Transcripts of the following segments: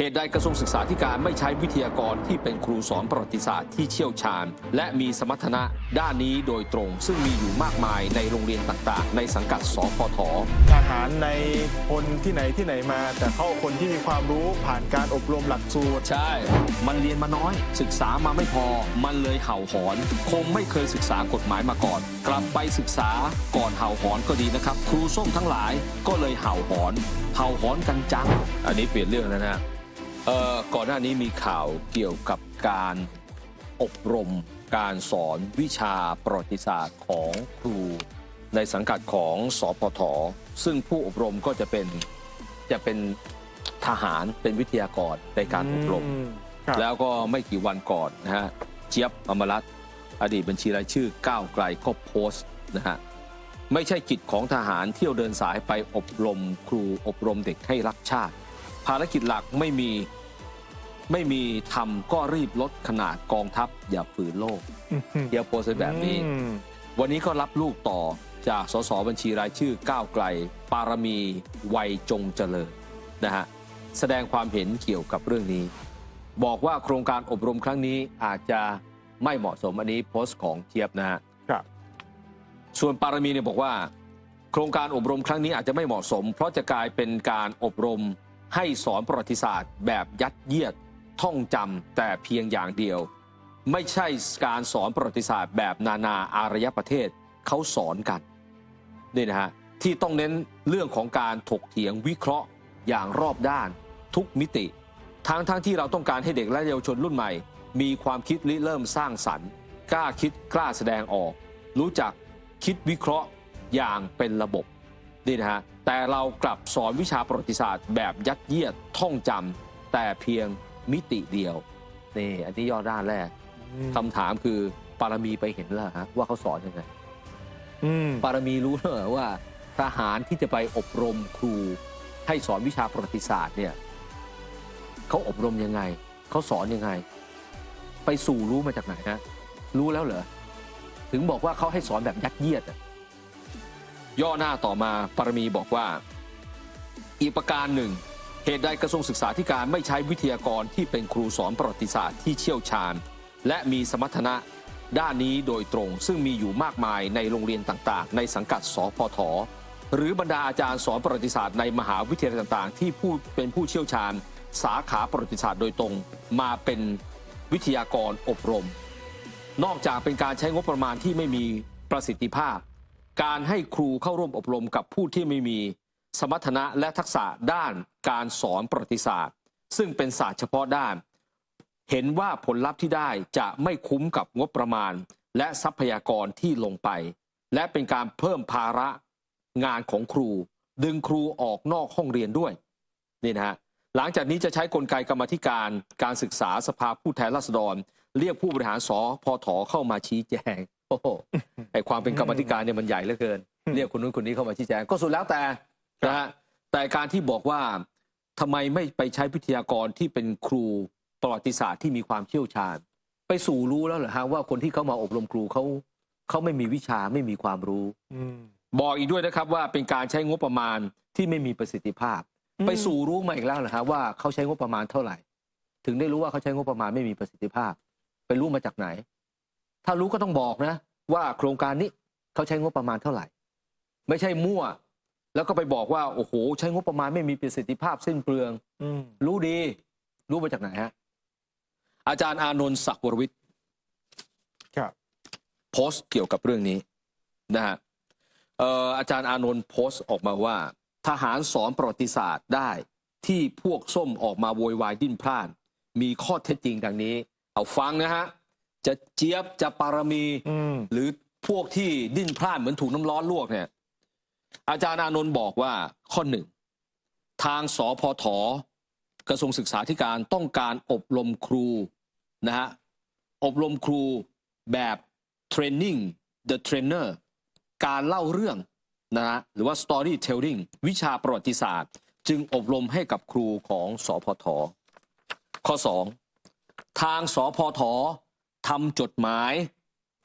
เหตุใดกระทรวงศึกษาธิการไม่ใช้วิทยากรที่เป็นครูสอนประวัติศาสตร์ที่เชี่ยวชาญ และมีสมรรถนะด้านนี้โดยตรง ซึ่งมีอยู่มากมายในโรงเรียนต่างๆ ในสังกัดสพททหารในพลที่ไหนที่ไหนมา แต่เขาเอาคนที่มีความรู้ผ่านการอบรมหลักสูตร ใช่ มันเรียนมาน้อย ศึกษามาไม่พอ มันเลยเห่าหอน คงไม่เคยศึกษากฎหมายมาก่อน กลับไปศึกษาก่อนเห่าหอนก็ดีนะครับ ครูส้มทั้งหลายก็เลยเห่าหอน เห่าหอนกันจัง อันนี้เปลี่ยนเรื่องแล้วนะฮะ เอ่อก่อนหน้านี้มีข่าวเกี่ยวกับการอบรมการสอนวิชาประวัติศาสตร์ของครู ในสังกัดของสพทซึ่งผู้อบรมก็จะเป็นจะเป็นทหารเป็นวิทยากรในการอบรมอืครับ แล้วก็ไม่กี่วันก่อนนะฮะเจี๊ยบอมรัตน์อดีตบัญชีรายชื่อก้าวไกลก็โพสต์นะฮะไม่ใช่กิจของทหารเที่ยวเดินสายไปอบรมครูอบรมเด็กให้รักชาติ ภารกิจหลักไม่มี ไม่มีทำก็รีบลดขนาดกองทัพอย่าฝืนโลกเดี๋ยวโพสต์ไว้แบบนี้อืมวันนี้ก็รับลูกต่อจากสสบัญชีรายชื่อก้าวไกล ปารมีวัยจงเจริญนะฮะแสดงความเห็นเกี่ยวกับเรื่องนี้ บอกว่าโครงการอบรมครั้งนี้อาจจะไม่เหมาะสมอันนี้โพสต์ของเจี๊ยบนะฮะครับ ส่วนปารมีเนี่ยบอกว่า โครงการอบรมครั้งนี้อาจจะไม่เหมาะสม เพราะจะกลายเป็นการอบรมให้สอนประวัติศาสตร์แบบยัดเยียด ท่องจำแต่เพียงอย่างเดียว ไม่ใช่การสอนประวัติศาสตร์แบบนานาอารยประเทศเขาสอนกันนี่นะฮะที่ต้องเน้นเรื่องของการถกเถียงวิเคราะห์อย่างรอบด้านทุกมิติ ทั้งทั้งที่เราต้องการให้เด็กและเยาวชนรุ่นใหม่ มีความคิดริเริ่มสร้างสรรค์ กล้าคิดกล้าแสดงออก รู้จักคิดวิเคราะห์อย่างเป็นระบบนี่นะฮะแต่เรากลับสอนวิชาประวัติศาสตร์แบบยัดเยียดท่องจำแต่เพียง มิติเดียวนี่อันนี้ย่อด้านแรกคำถามคือปารมีไปเห็นแล้วเหรอฮะว่าเขาสอนยังไงอืมปารมีรู้เหรอว่าทหารที่จะไปอบรมครูให้สอนวิชาประวัติศาสตร์เนี่ยเขาอบรมยังไงเขาสอนยังไง ไปสู่รู้มาจากไหนฮะรู้แล้วเหรอถึงบอกว่าเขาให้สอนแบบยัดเยียดอะย่อหน้าต่อมาปารมีบอกว่า อีกประการหนึ่ง เหตุใดกระทรวงศึกษาธิการไม่ใช้วิทยากรที่เป็นครูสอนประวัติศาสตร์ที่เชี่ยวชาญ และมีสมรรถนะด้านนี้โดยตรงซึ่งมีอยู่มากมายในโรงเรียนต่างๆ ในสังกัดสพทหรือบรรดาอาจารย์สอนประวัติศาสตร์ในมหาวิทยาลัยต่างๆ ที่ผู้เป็นผู้เชี่ยวชาญ สาขาประวัติศาสตร์โดยตรง มาเป็นวิทยากรอบรม นอกจากเป็นการใช้งบประมาณที่ไม่มีประสิทธิภาพ การให้ครูเข้าร่วมอบรมกับผู้ที่ไม่มี สมรรถนะและทักษะด้านการสอนประวัติศาสตร์ ซึ่งเป็นศาสตร์เฉพาะด้าน เห็นว่าผลลัพธ์ที่ได้จะไม่คุ้มกับงบประมาณ และทรัพยากรที่ลงไป และเป็นการเพิ่มภาระงานของครู ดึงครูออกนอกห้องเรียนด้วยนี่นะฮะหลังจากนี้จะใช้กลไกกรรมธิการการศึกษาสภาผู้แทนราษฎร เรียกผู้บริหารสอพทเข้ามาชี้แจงโอ้โหไอความเป็นกรรมธิการเนี่ยมันใหญ่เหลือเกิน เรียกคนนู้นคนนี้เข้ามาชี้แจงก็สุดแล้วแต่ นะฮะแต่การที่บอกว่าทำไมไม่ไปใช้วิทยากรที่เป็นครูประวัติศาสตร์ที่มีความเชี่ยวชาญ ไปสู่รู้แล้วเหรอฮะว่าคนที่เขามาอบรมครูเขาเขาไม่มีวิชาไม่มีความรู้อืมบอกอีกด้วยนะครับว่าเป็นการใช้งบประมาณที่ไม่มีประสิทธิภาพอืมไปสู่รู้มาอีกแล้วเหรอฮะว่าเขาใช้งบประมาณเท่าไหร่ ถึงได้รู้ว่าเขาใช้งบประมาณไม่มีประสิทธิภาพ ไปรู้มาจากไหน ถ้ารู้ก็ต้องบอกนะ ว่าโครงการนี้เขาใช้งบประมาณเท่าไหร่ ไม่ใช่มั่ว แล้วก็ไปบอกว่า โอ้โห ใช้งบประมาณไม่มีประสิทธิภาพสิ้นเปลืองอืมรู้ดี รู้มาจากไหนฮะ อาจารย์อานนท์ศักดิ์วรวิทย์ครับโพสต์เกี่ยวกับเรื่องนี้นะฮะเอ่ออาจารย์อานนท์โพสต์ออกมาว่า ทหารสอนประวัติศาสตร์ได้ที่พวกส้มออกมาโวยวายดิ้นพล่าน มีข้อเท็จจริงดังนี้ เอาฟังนะฮะ จะเจี๊ยบจะปารมีอืมหรือพวกที่ดิ้นพล่านเหมือนถูกน้ำร้อนลวกเนี่ย อาจารย์อานนท์บอกว่าข้อหนึ่งทางสพทกระทรวงศึกษาธิการต้องการอบรมครูนะฮะอบรมครูแบบ training the trainer การเล่าเรื่องนะฮะหรือว่า storytelling วิชาประวัติศาสตร์ จึงอบรมให้กับครูของสพท ข้อ 2 ทางสพททำจดหมาย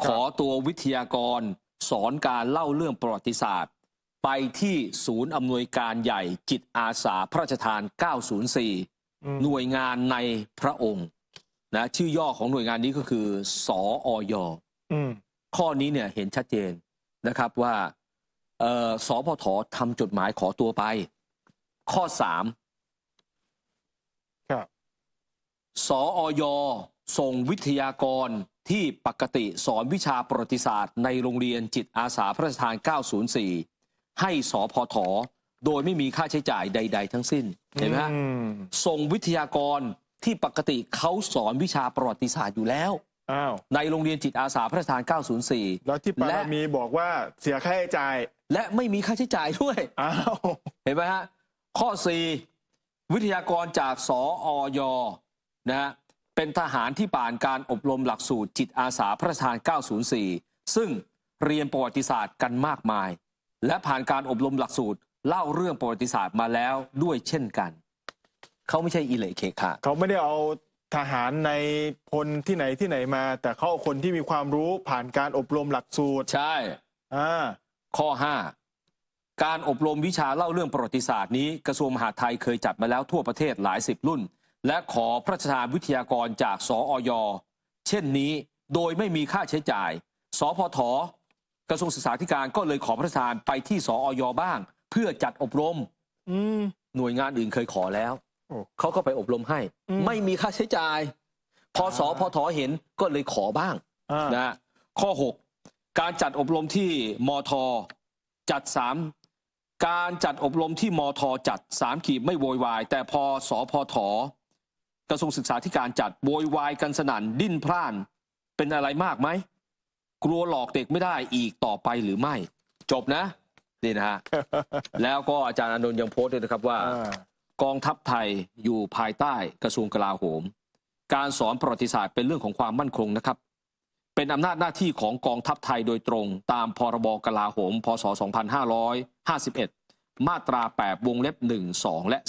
ขอตัววิทยากร สอนการเล่าเรื่องประวัติศาสตร์ ไปที่ศูนย์อำนวยการใหญ่จิตอาสาพระราชทาน 904อืมหน่วยงานในพระองค์นะชื่อย่อของหน่วยงานนี้ก็คือ สออยอืมข้อนี้เนี่ยเห็นชัดเจนนะครับว่าเอ่อสพททำจดหมายขอตัวไป ข้อสามครับสออยส่งวิทยากรที่ปกติสอนวิชาประวัติศาสตร์ ในโรงเรียนจิตอาสาพระราชทาน 904 ให้สพทโดยไม่มีค่าใช้จ่ายใด ๆ ทั้งสิ้นเห็นไหมฮะอืมส่งวิทยากรที่ปกติเขาสอนวิชาประวัติศาสตร์อยู่แล้ว อ้าว ในโรงเรียนจิตอาสาพระราชทาน 904 แล้วที่ปาและรามีบอกว่าเสียค่าใช้จ่าย และไม่มีค่าใช้จ่ายด้วย อ้าว เห็นไหมฮะ ข้อ 4 วิทยากรจากสออยนะฮะ เป็นทหารที่ผ่านการอบรมหลักสูตรจิตอาสาพระราชทาน 904 ซึ่งเรียนประวัติศาสตร์กันมากมาย และผ่านการอบรมหลักสูตร เล่าเรื่องประวัติศาสตร์มาแล้วด้วยเช่นกัน เขาไม่ใช่อิเละเคขะเขาไม่ได้เอาทหารในพลที่ไหนที่ไหนมา แต่เขาเอาคนที่มีความรู้ผ่านการอบรมหลักสูตรใช่อ่าข้อ 5 การอบรมวิชาเล่าเรื่องประวัติศาสตร์นี้กระทรวงมหาดไทยเคยจัดมาแล้วทั่วประเทศหลายสิบรุ่น และขอพระราชทานวิทยากรจากสออยเช่นนี้โดยไม่มีค่าใช้จ่าย สพท กระทรวงศึกษาธิการก็เลยขอพระราชทานไปที่สออยบ้าง เพื่อจัดอบรม อืม หน่วยงานอื่นเคยขอแล้ว โอ้เขาก็ไปอบรมให้ อืม ไม่มีค่าใช้จ่าย พอสอ่าพทเห็นก็เลยขอบ้าง อ่านะฮะข้อ 6 การจัดอบรมที่มทจัด 3 การจัดอบรมที่มทจัด 3 ขีดไม่โวยวาย แต่พอสอพทกระทรวงศึกษาธิการจัดโวยวายกันสนั่นดิ้นพร่าน เป็นอะไรมากไหม กลัวหลอกเด็กไม่ได้อีกต่อไปหรือไม่ จบนะนี่นะฮะ แล้วก็อาจารย์อานนท์ยังโพสต์ด้วยนะครับว่า อ่ากองทัพไทยอยู่ภายใต้กระทรวงกลาโหม การสอนประวัติศาสตร์เป็นเรื่องของความมั่นคงนะครับ เป็นอำนาจหน้าที่ของกองทัพไทยโดยตรง ตามพรบกลาโหม พศ 2551 มาตรา 8 วงเล็บ 1 2 และ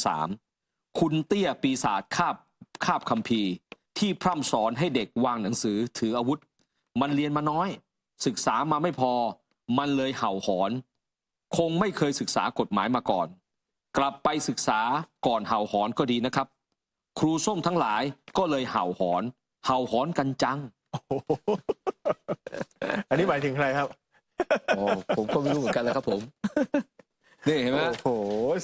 3 คุณเตี้ยปีศาจคาบคาบคัมภีร์ ที่พร่ำสอนให้เด็กวางหนังสือถืออาวุธ มันเรียนมาน้อย ศึกษามาไม่พอ มันเลยเห่าหอน คงไม่เคยศึกษากฎหมายมาก่อน กลับไปศึกษาก่อนเห่าหอนก็ดีนะครับ ครูส้มทั้งหลายก็เลยเห่าหอน เห่าหอนกันจัง อันนี้หมายถึงใครครับ โอ้ผมก็ไม่รู้เหมือนกันแล้วครับผมนี่เห็นไหมโอ้โห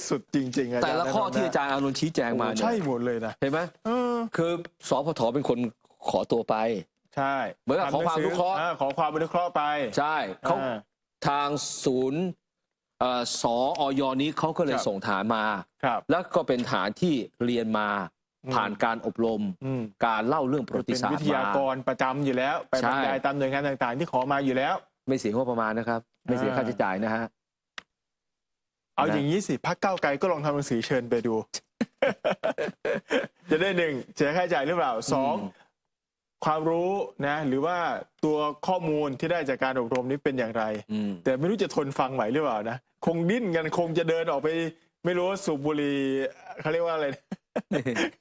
สุดจริงๆอาจารย์แต่ละข้อที่อาจารย์อานนท์ชี้แจงมาโอ้เนี่ยใช่หมดเลยนะ เห็นไหมเออคือสพทเป็นคนขอตัวไป ใช่เหมือนกับขอความอนุเคราะห์าขอความอนุเคราะห์ไป ใช่เขาอ่า ทางศูนย์เอ่อสออยนี้เขาก็เลยครับ ส่งฐานมา ครับ แล้วก็เป็นฐานที่เรียนมาอืม ผ่านการอบรม อืมการเล่าเรื่องประวัติเป็นศาสตวิร์ทยากมารประจำอยู่แล้ว ไปใช่บรรยายตามหน่วยงานต่างๆ ที่ขอมาอยู่แล้ว ไม่เสียงบประมาณนะครับ ไม่เสียอ่าค่าใช้จ่ายนะฮะ เอานะ อย่างนี้สิพักเก้าวไกลก็ลองทำหนังสือเชิญไปดู จะได้หนึ่งเสียค่าใช้จ่ายหรือเปล่าสองอืม ความรู้นะหรือว่าตัวข้อมูลที่ได้จากการอบรมนี้เป็นอย่างไรอืมแต่ไม่รู้จะทนฟังไหวหรือเปล่านะคงดิ้นกันคงจะเดินออกไป ไม่รู้ว่าสูบบุหรี่เขาเรียกว่าอะไรนะ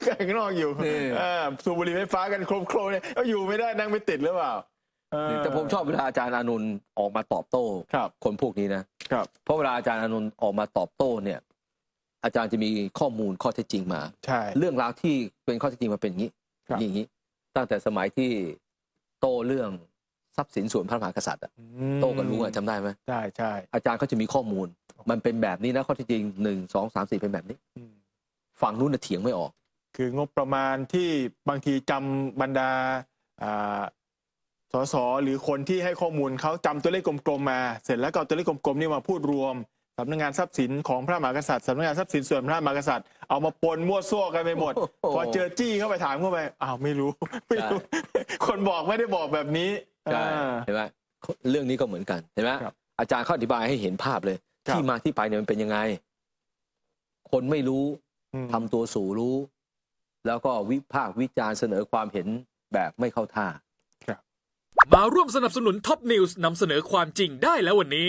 ข้างนอกอยู่นี่อ่าสูบบุหรี่ไฟฟ้ากันโครมโครมเนี่ยเอาอยู่ไม่ได้นั่งไม่ติดหรือเปล่าเออแต่ผมชอบเวลาอาจารย์อานนท์ออกมาตอบโต้ครับคนพวกนี้นะครับเพราะเวลาอาจารย์อานนท์ออกมาตอบโต้เนี่ย อาจารย์จะมีข้อมูลข้อเท็จจริงมาใช่เรื่องราวที่เป็นข้อเท็จจริงมาเป็นอย่างนี้ครับอย่างนี้ ตั้งแต่สมัยที่โต้เรื่องทรัพย์สินส่วนพระมหากษัตริย์อะอืมโต้กับลุงอะจำได้ไหมใช่ใช่อาจารย์เขาจะมีข้อมูล มันเป็นแบบนี้นะข้อเท็จจริงหนึ่งสองสามสี่เป็นแบบนี้อืมฝั่งนู้นน่ะเถียงไม่ออก คืองบประมาณที่บางทีจำบรรดาอ่าสสหรือคนที่ให้ข้อมูลเขาจำตัวเลขกลมๆมา เสร็จแล้วก็เอาตัวเลขกลมๆนี่มาพูดรวม สำนักงานทรัพย์สินของพระมหากษัตริย์สำนักงานทรัพย์สินส่วนพระมหากษัตริย์เอามาปนมั่วซั่วกันไปหมดโอ้โหพอเจอจี้เข้าไปถามเข้าไปอ้าวไม่รู้ไม่รู้ คนบอกไม่ได้บอกแบบนี้ใช่อ่าเห็นไหมเรื่องนี้ก็เหมือนกันเห็นไหมครับอาจารย์เขาอธิบายให้เห็นภาพเลยครับที่มาที่ไปเนี่ยมันเป็นยังไง คนไม่รู้อืมทำตัวสู่รู้ แล้วก็วิพากษ์วิจารณ์เสนอความเห็นแบบไม่เข้าท่ามาร่วมสนับสนุนท็อปนิวส์นำเสนอความจริงได้แล้ววันนี้